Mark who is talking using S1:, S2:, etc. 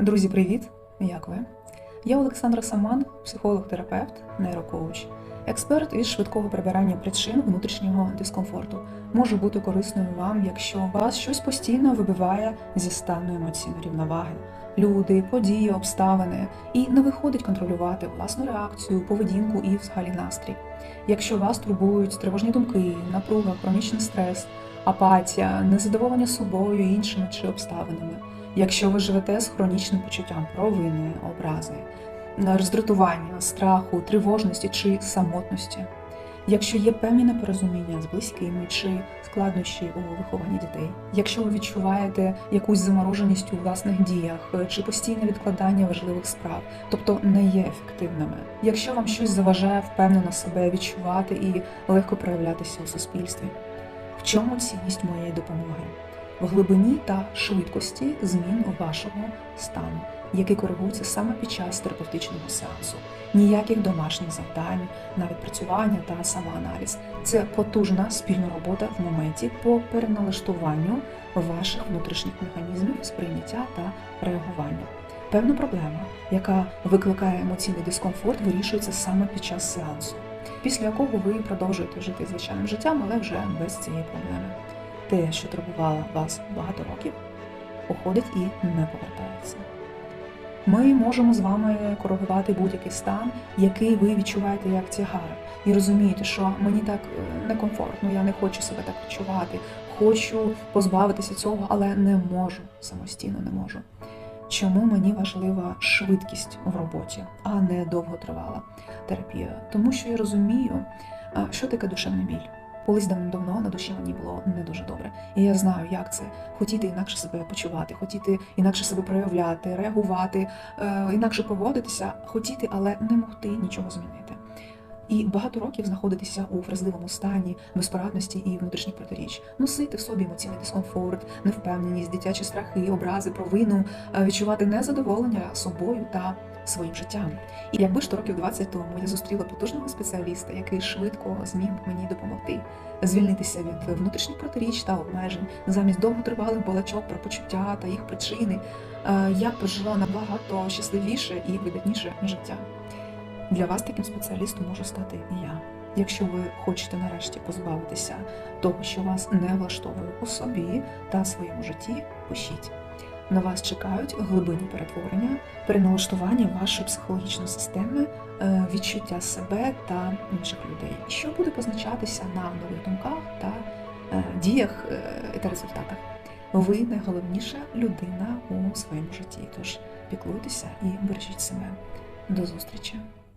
S1: Друзі, привіт! Як ви? Я Олександра Саман, психолог-терапевт, нейрокоуч, експерт із швидкого прибирання причин внутрішнього дискомфорту. Можу бути корисною вам, якщо вас щось постійно вибиває зі стану емоційної рівноваги. Люди, події, обставини, і не виходить контролювати власну реакцію, поведінку і взагалі настрій. Якщо вас турбують тривожні думки, напруга, хронічний стрес, апатія, незадоволення собою, іншими чи обставинами. Якщо ви живете з хронічним почуттям провини, образи, роздратування, страху, тривожності чи самотності, якщо є певні непорозуміння з близькими чи складнощі у вихованні дітей, якщо ви відчуваєте якусь замороженість у власних діях чи постійне відкладання важливих справ, тобто не є ефективними, якщо вам щось заважає впевнено себе відчувати і легко проявлятися у суспільстві, в чому цінність моєї допомоги? в глибині та швидкості змін вашого стану, який коригується саме під час терапевтичного сеансу. Ніяких домашніх завдань, на відпрацювання та самоаналіз. Це потужна спільна робота в моменті по переналаштуванню ваших внутрішніх механізмів сприйняття та реагування. Певна проблема, яка викликає емоційний дискомфорт, вирішується саме під час сеансу, після якого ви продовжуєте жити звичайним життям, але вже без цієї проблеми те, що турбувало вас багато років, уходить і не повертається. Ми можемо з вами коригувати будь-який стан, який ви відчуваєте як тягар, і розумієте, що мені так е, некомфортно, я не хочу себе так відчувати, хочу позбавитися цього, але не можу самостійно не можу. Чому мені важлива швидкість в роботі, а не довготривала терапія? Тому що я розумію, що таке душевний біль. Колись давно на душі мені було не дуже добре. І я знаю, як це хотіти інакше себе почувати, хотіти інакше себе проявляти, реагувати, е, інакше поводитися, хотіти, але не могти нічого змінити. І багато років знаходитися у вразливому стані безпорадності і внутрішніх протиріч, носити в собі емоційний дискомфорт, невпевненість, дитячі страхи, образи, провину, е, відчувати незадоволення собою та своїм життям. І якби ж то років 20 тому я зустріла потужного спеціаліста, який швидко зміг мені допомогти звільнитися від внутрішніх протиріч та обмежень, замість довготривалих балачок про почуття та їх причини, е, я прожила набагато щасливіше і видатніше життя. Для вас таким спеціалістом можу стати і я. Якщо ви хочете нарешті позбавитися того, що вас не влаштовує у собі та своєму житті, пишіть. На вас чекають глибинні перетворення, переналаштування вашої психологічної системи, е, відчуття себе та інших людей, що буде позначатися на нових думках та е, діях е, та результатах. Ви найголовніша людина у своєму житті. Тож піклуйтеся і бережіть себе. До зустрічі!